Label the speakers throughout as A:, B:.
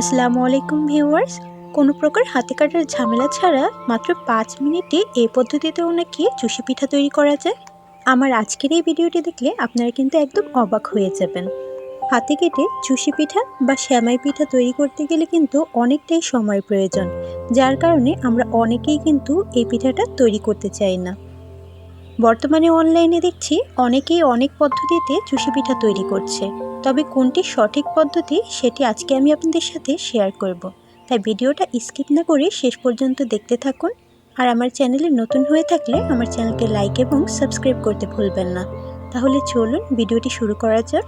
A: আসসালামু আলাইকুম ভিউয়ার্স। কোনো প্রকার হাতে কাটার ঝামেলা ছাড়া মাত্র পাঁচ মিনিটে এই পদ্ধতিতেও নাকি চুষি পিঠা তৈরি করা যায়। আমার আজকের এই ভিডিওটি দেখলে আপনারা কিন্তু একদম অবাক হয়ে যাবেন। হাতে কেটে চুষি পিঠা বা শ্যামাই পিঠা তৈরি করতে গেলে কিন্তু অনেকটাই সময় প্রয়োজন, যার কারণে আমরা অনেকেই কিন্তু এই পিঠাটা তৈরি করতে চাই না। বর্তমানে অনলাইনে দেখছি অনেকেই অনেক পদ্ধতিতে চুষি পিঠা তৈরি করছে। তবে কোনটি সঠিক পদ্ধতি সেটি আজকে আমি আপনাদের সাথে শেয়ার করব। তাই ভিডিওটা স্কিপ না করে শেষ পর্যন্ত দেখতে থাকুন। আর আমার চ্যানেলে নতুন হয়ে থাকলে আমার চ্যানেলকে লাইক এবং সাবস্ক্রাইব করতে ভুলবেন না। তাহলে চলুন ভিডিওটি শুরু করা যাক।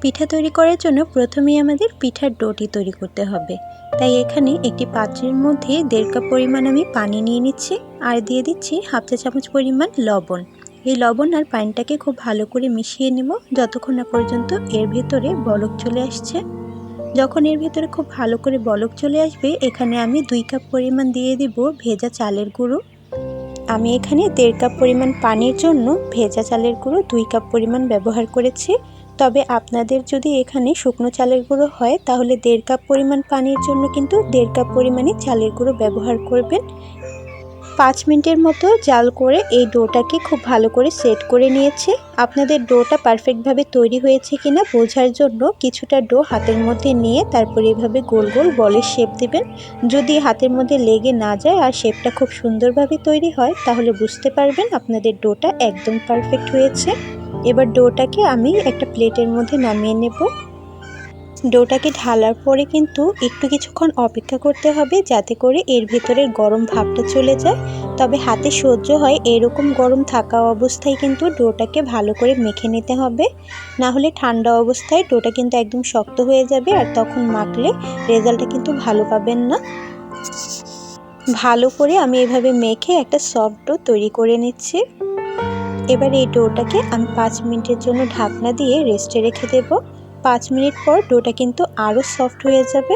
A: পিঠা তৈরি করার জন্য প্রথমেই আমাদের পিঠার ডোটি তৈরি করতে হবে। তাই এখানে একটি পাত্রের মধ্যে দেড় কাপ পরিমাণ আমি পানি নিয়ে নিচ্ছি। আর দিয়ে দিচ্ছি হাফ চা চামচ পরিমাণ লবণ। এই লবণ আর পানিটাকে খুব ভালো করে মিশিয়ে নেব। যতক্ষণ না পর্যন্ত এর ভেতরে বলক চলে আসছে। যখন এর ভেতরে খুব ভালো করে বলক চলে আসবে, এখানে আমি দুই কাপ পরিমাণ দিয়ে দিব ভেজা চালের গুঁড়ো। আমি এখানে দেড় কাপ পরিমাণ পানির জন্য ভেজা চালের গুঁড়ো দুই কাপ পরিমাণ ব্যবহার করেছি। তবে আপনাদের যদি এখানে শুকনো চালের গুঁড়ো হয়, তাহলে দেড় কাপ পরিমাণ পানির জন্য কিন্তু দেড় কাপ পরিমাণে চালের গুঁড়ো ব্যবহার করবেন। পাঁচ মিনিটের মতো জাল করে এই ডোটাকে খুব ভালো করে সেট করে নিয়েছে। আপনাদের ডোটা পারফেক্টভাবে তৈরি হয়েছে কিনা বোঝার জন্য কিছুটা ডো হাতের মধ্যে নিয়ে তারপর এভাবে গোল গোল বলের শেপ দেবেন। যদি হাতের মধ্যে লেগে না যায় আর শেপটা খুব সুন্দরভাবে তৈরি হয়, তাহলে বুঝতে পারবেন আপনাদের ডোটা একদম পারফেক্ট হয়েছে। এবার ডোটাকে আমি একটা প্লেটের মধ্যে নামিয়ে নেব। ডোটাকে ঢালার পরে কিন্তু একটু কিছুক্ষণ অপেক্ষা করতে হবে যাতে করে এর ভেতরের গরম ভাবটা চলে যায়। তবে হাতে সহ্য হয় এরকম গরম থাকা অবস্থায় কিন্তু ডোটাকে ভালো করে মেখে নিতে হবে। না হলে ঠান্ডা অবস্থায় ডোটা কিন্তু একদম শক্ত হয়ে যাবে আর তখন মাখলে রেজাল্টটা কিন্তু ভালো পাবেন না। ভালো করে আমি এভাবে মেখে একটা সফট ডো তৈরি করে নিচ্ছি। এবার এই ডোটাকে আমি পাঁচ মিনিটের জন্য ঢাকনা দিয়ে রেস্টে রেখে দেব। পাঁচ মিনিট পর ডোটা কিন্তু আরও সফট হয়ে যাবে।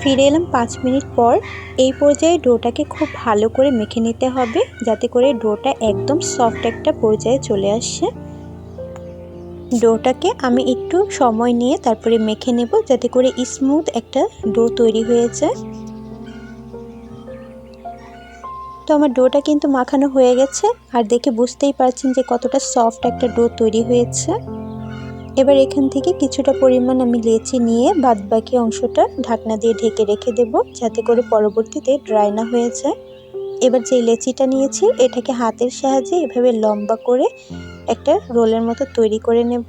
A: ফিরে এলাম পাঁচ মিনিট পর। এই পর্যায়ে ডোটাকে খুব ভালো করে মেখে নিতে হবে, যাতে করে ডোটা একদম সফট একটা পর্যায়ে চলে আসে। ডোটাকে আমি একটু সময় নিয়ে তারপরে মেখে নেব, যাতে করে স্মুথ একটা ডো তৈরি হয়ে যায়। তো আমার ডোটা কিন্তু মাখানো হয়ে গেছে আর দেখে বুঝতেই পারছেন যে কতটা সফট একটা ডো তৈরি হয়েছে। এবার এখান থেকে কিছুটা পরিমাণ আমি লেচি নিয়ে বাদ বাকি অংশটা ঢাকনা দিয়ে ঢেকে রেখে দেব যাতে করে পরবর্তীতে ড্রাই না হয়ে যায়। এবার যে লেচিটা নিয়েছি এটাকে হাতের সাহায্যে এভাবে লম্বা করে একটা রোলের মতো তৈরি করে নেব।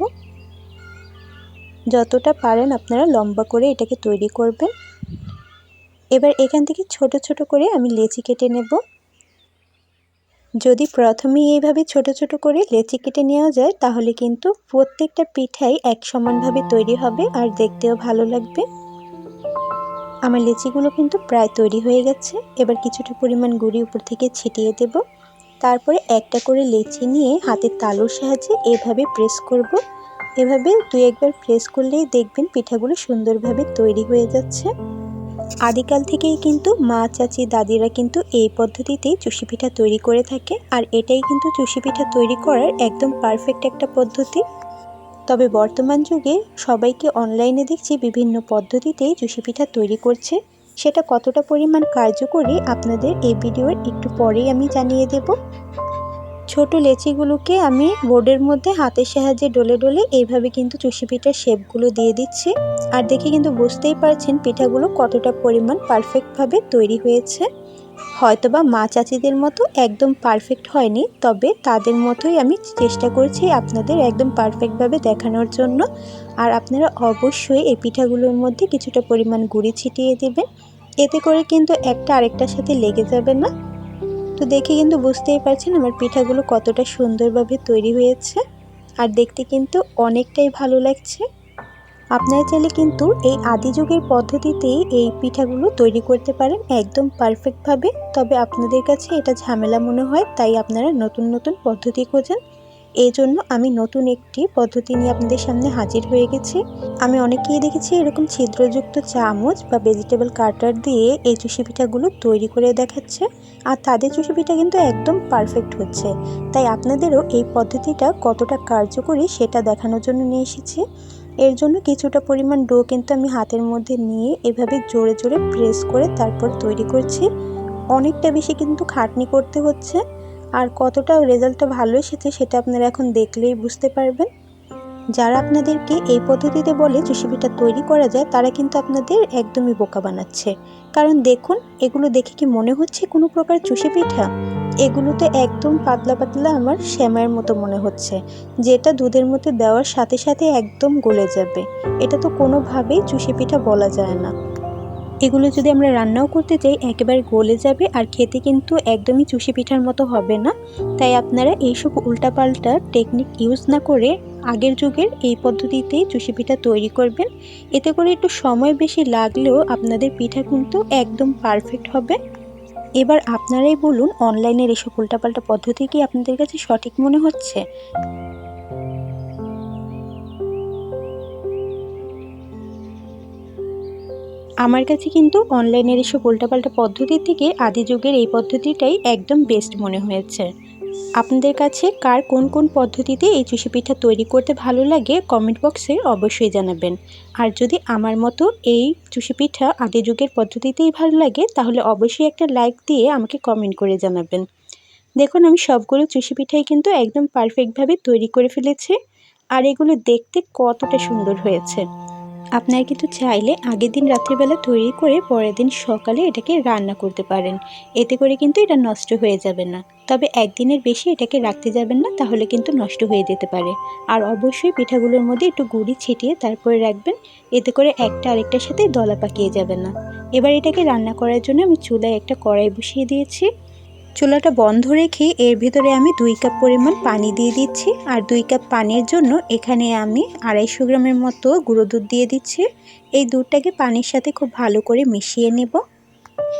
A: যতটা পারেন আপনারা লম্বা করে এটাকে তৈরি করবেন। এবার এখান থেকে ছোট ছোট করে আমি লেচি কেটে নেব। যদি প্রথমেই এইভাবে ছোট ছোট করে লেচি কেটে নেওয়া যায়, তাহলে কিন্তু প্রত্যেকটা পিঠাই এক সমানভাবে তৈরি হবে আর দেখতেও ভালো লাগবে। আমার লেচিগুলো কিন্তু প্রায় তৈরি হয়ে গেছে। এবার কিছুটা পরিমাণ গুঁড়ি উপর থেকে ছিটিয়ে দেব। তারপরে একটা করে লেচি নিয়ে হাতের তালুর সাহায্যে এভাবে প্রেস করব। এভাবে দুই একবার প্রেস করলেই দেখবেন পিঠাগুলো সুন্দরভাবে তৈরি হয়ে যাচ্ছে। আদিকাল থেকেই কিন্তু মা, চাচি, দাদিরা কিন্তু এই পদ্ধতিতেই চুষি পিঠা তৈরি করে থাকে আর এটাই কিন্তু চুষি পিঠা তৈরি করার একদম পারফেক্ট একটা পদ্ধতি। তবে বর্তমান যুগে সবাইকে অনলাইনে দেখছি বিভিন্ন পদ্ধতিতেই চুষি পিঠা তৈরি করছে। সেটা কতটা পরিমাণ কার্যকরী আপনাদের এই ভিডিওর একটু পরেই আমি জানিয়ে দেব। ছোট লেচিগুলোকে আমি বোর্ডের মধ্যে হাতের সাহায্যে ডলে ডলে এইভাবে কিন্তু চুষি পিঠার শেপগুলো দিয়ে দিচ্ছি। আর দেখে কিন্তু বুঝতেই পারছেন পিঠাগুলো কতটা পরিমাণ পারফেক্টভাবে তৈরি হয়েছে। হয়তোবা মা চাচিদের মতো একদম পারফেক্ট হয়নি, তবে তাদের মতোই আমি চেষ্টা করছি আপনাদের একদম পারফেক্টভাবে দেখানোর জন্য। আর আপনারা অবশ্যই এই পিঠাগুলোর মধ্যে কিছুটা পরিমাণ গুঁড়ি ছিটিয়ে দেবেন। এতে করে কিন্তু একটা আরেকটার সাথে লেগে যাবে না। তো দেখে কিন্তু বুঝতেই পারছেন আমার পিঠাগুলো কতটা সুন্দরভাবে তৈরি হয়েছে। আর দেখতে কিন্তু অনেকটাই ভালো লাগছে। আপনারা চাইলে কিন্তু এই আদি যুগের পদ্ধতিতেই এই পিঠাগুলো তৈরি করতে পারেন একদম পারফেক্টভাবে তবে আপনাদের কাছে এটা ঝামেলা মনে হয়, তাই আপনারা নতুন নতুন পদ্ধতি খোঁজেন। এই জন্য আমি নতুন একটি পদ্ধতি নিয়ে আপনাদের সামনে হাজির হয়ে গেছি। আমি অনেকেই দেখেছি এরকম ছিদ্রযুক্ত চামচ বা ভেজিটেবল কাটার দিয়ে এই চুষি পিঠাগুলো তৈরি করে দেখাচ্ছে। আর তাদের চুষি পিঠা কিন্তু একদম পারফেক্ট হচ্ছে। তাই আপনাদেরও এই পদ্ধতিটা কতটা কার্যকরী সেটা দেখানোর জন্য নিয়ে এসেছি। এর জন্য কিছুটা পরিমাণ ডো কিন্তু আমি হাতের মধ্যে নিয়ে এভাবে জোরে জোরে প্রেস করে তারপর তৈরি করছি। অনেকটা বেশি কিন্তু খাটনি করতে হচ্ছে। আর কতটা রেজাল্টটা ভালো এসেছে সেটা আপনারা এখন দেখলেই বুঝতে পারবেন। যারা আপনাদেরকে এই পদ্ধতিতে বলে পিঠা তৈরি করা যায়, তারা কিন্তু আপনাদের একদমই বোকা বানাচ্ছে। কারণ দেখুন, এগুলো দেখে কি মনে হচ্ছে কোনো প্রকার চুষি পিঠা? এগুলোতে একদম পাতলা পাতলা আমার শ্যামার মতো মনে হচ্ছে, যেটা দুধের মধ্যে দেওয়ার সাথে সাথে একদম গলে যাবে। এটা তো কোনোভাবেই চুষি পিঠা বলা যায় না। এগুলো যদি আমরা রান্নাও করতে চাই একেবারে গলে যাবে আর খেতে কিন্তু একদমই চুষি পিঠার মতো হবে না। তাই আপনারা এইসব উল্টাপাল্টা টেকনিক ইউজ না করে আগের যুগের এই পদ্ধতিতেই চুষি পিঠা তৈরি করবেন। এতে করে একটু সময় বেশি লাগলেও আপনাদের পিঠা কিন্তু একদম পারফেক্ট হবে। এবার আপনারাই বলুন অনলাইনের এসব উল্টাপাল্টা পদ্ধতি কি আপনাদের কাছে সঠিক মনে হচ্ছে? আমার কাছে কিন্তু অনলাইনের এসব উল্টাপাল্টা পদ্ধতির থেকে আদি যুগের এই পদ্ধতিটাই একদম বেস্ট মনে হয়েছে। আপনাদের কাছে কার কোন কোন পদ্ধতিতে এই চুষি পিঠা তৈরি করতে ভালো লাগে কমেন্ট বক্সে অবশ্যই জানাবেন। আর যদি আমার মতো এই চুষি পিঠা আদি যুগের পদ্ধতিতেই ভালো লাগে, তাহলে অবশ্যই একটা লাইক দিয়ে আমাকে কমেন্ট করে জানাবেন। দেখুন, আমি সবগুলো চুষি পিঠাই কিন্তু একদম পারফেক্টভাবে তৈরি করে ফেলেছি, আর এগুলো দেখতে কতটা সুন্দর হয়েছে। আপনারা কিন্তু চাইলে আগের দিন রাত্রিবেলা তৈরি করে পরের দিন সকালে এটাকে রান্না করতে পারেন। এতে করে কিন্তু এটা নষ্ট হয়ে যাবে না। তবে একদিনের বেশি এটাকে রাখতে যাবেন না, তাহলে কিন্তু নষ্ট হয়ে যেতে পারে। আর অবশ্যই পিঠাগুলোর মধ্যে একটু গুড়ি ছিটিয়ে তারপরে রাখবেন। এতে করে একটা আরেকটার সাথে দলা পাকিয়ে যাবে না। এবার এটাকে রান্না করার জন্য আমি চুলায় একটা কড়াই বসিয়ে দিয়েছি। চুলাটা বন্ধ রেখে এর ভিতরে আমি দুই কাপ পরিমাণ পানি দিয়ে দিচ্ছি আর দুই কাপ পানির জন্য এখানে আমি আড়াইশো গ্রামের মতো গুঁড়ো দুধ দিয়ে দিচ্ছি। এই দুধটাকে পানির সাথে খুব ভালো করে মিশিয়ে নেব।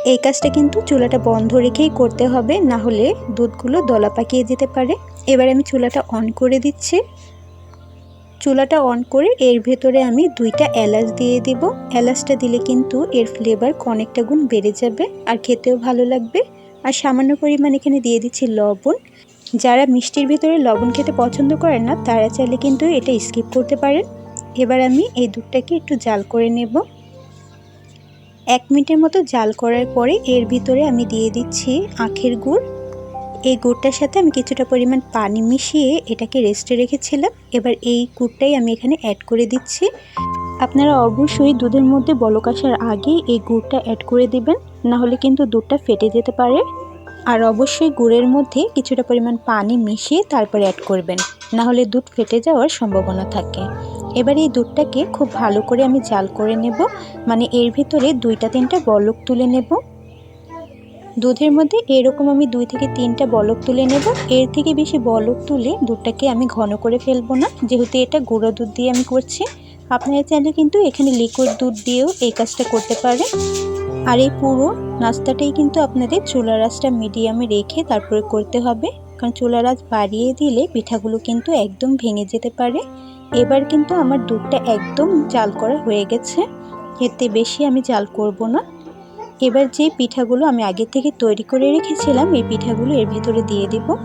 A: এই কাজটা কিন্তু চুলাটা বন্ধ রেখেই করতে হবে, না হলে দুধগুলো দলা পাকিয়ে যেতে পারে। এবার আমি চুলাটা অন করে দিচ্ছি। চুলাটা অন করে এর ভেতরে আমি দুইটা এলাচ দিয়ে দেব। এলাচটা দিলে কিন্তু এর ফ্লেভার অনেকটা গুণ বেড়ে যাবে আর খেতেও ভালো লাগবে। আর সামান্য পরিমাণ এখানে দিয়ে দিচ্ছি লবণ। যারা মিষ্টির ভিতরে লবণ খেতে পছন্দ করেন না, তারা চাইলে কিন্তু এটা স্কিপ করতে পারেন। এবার আমি এই দুধটাকে একটু জাল করে নেব। এক মিনিটের মতো জাল করার পরে এর ভিতরে আমি দিয়ে দিচ্ছি আখের গুড়। এই গুড়টার সাথে আমি কিছুটা পরিমাণ পানি মিশিয়ে এটাকে রেস্টে রেখেছিলাম। এবার এই গুড়টাই আমি এখানে অ্যাড করে দিচ্ছি। আপনারা অবশ্যই দুধের মধ্যে বলক আসার আগেই এই গুড়টা অ্যাড করে দেবেন। না হলে কিন্তু দুধটা ফেটে যেতে পারে। আর অবশ্যই গুড়ের মধ্যে কিছুটা পরিমাণ পানি মিশিয়ে তারপরে অ্যাড করবেন। না হলে দুধ ফেটে যাওয়ার সম্ভাবনা থাকে। এবার এই দুধটাকে খুব ভালো করে আমি জাল করে নেব। মানে এর ভিতরে দুইটা তিনটা বলক তুলে নেব। দুধের মধ্যে এরকম আমি দুই থেকে তিনটা বলক তুলে নেব। এর থেকে বেশি বলক তুলে দুধটাকে আমি ঘন করে ফেলব না। যেহেতু এটা গুঁড়ো দুধ দিয়ে আমি করছি। আপনারা চাইলে কিন্তু এখানে লিকুইড দুধ দিয়েও এই কাজটা করতে পারেন। আর এই পুরো নাস্তাটাই কিন্তু আপনাদের চুলা রাসটা মিডিয়ামে রেখে তারপরে করতে হবে। কারণ চুলা রাস বাড়িয়ে দিলে পিঠাগুলো কিন্তু একদম ভেঙে যেতে পারে। এবার কিন্তু আমার দুধটা একদম জাল করা হয়ে গেছে। এতে বেশি আমি জাল করব না। এবার যে পিঠাগুলো আমি আগে থেকে তৈরি করে রেখেছিলাম, এই পিঠাগুলো এর ভিতরে দিয়ে দিব।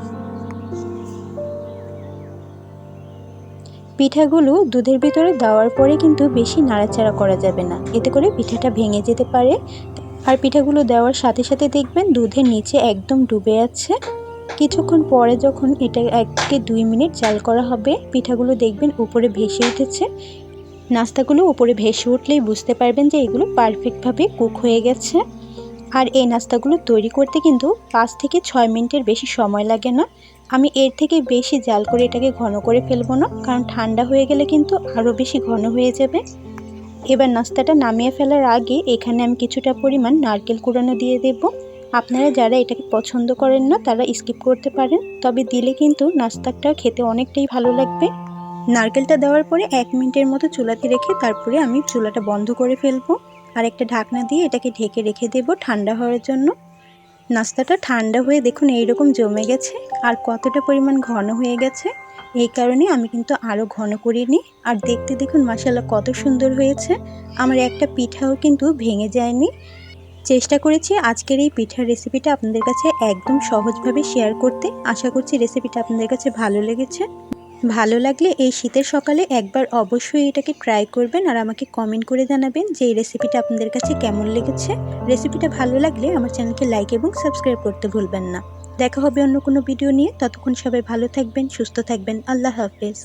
A: পিঠাগুলো দুধের ভিতরে দেওয়ার পরে কিন্তু বেশি নাড়াচাড়া করা যাবে না। এতে করে পিঠাটা ভেঙে যেতে পারে। আর পিঠাগুলো দেওয়ার সাথে সাথে দেখবেন দুধের নিচে একদম ডুবে আছে। কিছুক্ষণ পরে যখন এটা এক থেকে দুই মিনিট জাল করা হবে, পিঠাগুলো দেখবেন উপরে ভেসে উঠেছে। নাস্তাগুলো উপরে ভেসে উঠলেই বুঝতে পারবেন যে এগুলো পারফেক্টভাবে কুক হয়ে গেছে। আর এই নাস্তাগুলো তৈরি করতে কিন্তু পাঁচ থেকে ছয় মিনিটের বেশি সময় লাগে না। আমি এর থেকে বেশি জাল করে এটাকে ঘন করে ফেলব না, কারণ ঠান্ডা হয়ে গেলে কিন্তু আরও বেশি ঘন হয়ে যাবে। এবার নাস্তাটা নামিয়ে ফেলার আগে এখানে আমি কিছুটা পরিমাণ নারকেল কুড়ানো দিয়ে দেব। আপনারা যারা এটাকে পছন্দ করেন না, তারা স্কিপ করতে পারেন, তবে দিলে কিন্তু নাস্তাটা খেতে অনেকটাই ভালো লাগবে। নারকেলটা দেওয়ার পরে এক মিনিটের মতো চুলাতে রেখে তারপরে আমি চুলাটা বন্ধ করে ফেলব। আর একটা ঢাকনা দিয়ে এটাকে ঢেকে রেখে দেব ঠান্ডা হওয়ার জন্য। নাস্তাটা ঠান্ডা হয়ে দেখুন এইরকম জমে গেছে আর কতটা পরিমাণ ঘন হয়ে গেছে। এই কারণে আমি কিন্তু আরও ঘন করিনি। আর দেখতে দেখুন মশালা কত সুন্দর হয়েছে। আমার একটা পিঠাও কিন্তু ভেঙে যায়নি। চেষ্টা করেছি আজকের এই পিঠার রেসিপিটা আপনাদের কাছে একদম সহজভাবে শেয়ার করতে। আশা করছি রেসিপিটা আপনাদের কাছে ভালো লেগেছে। ভালো লাগলে এই শীতের সকালে একবার অবশ্যই এটাকে ট্রাই করবেন আর আমাকে কমেন্ট করে জানাবেন যে এই রেসিপিটা আপনাদের কাছে কেমন লেগেছে। রেসিপিটা ভালো লাগলে আমার চ্যানেলকে লাইক এবং সাবস্ক্রাইব করতে ভুলবেন না। দেখা হবে অন্য কোনো ভিডিও নিয়ে। ততক্ষণ সবাই ভালো থাকবেন, সুস্থ থাকবেন। আল্লাহ হাফেজ।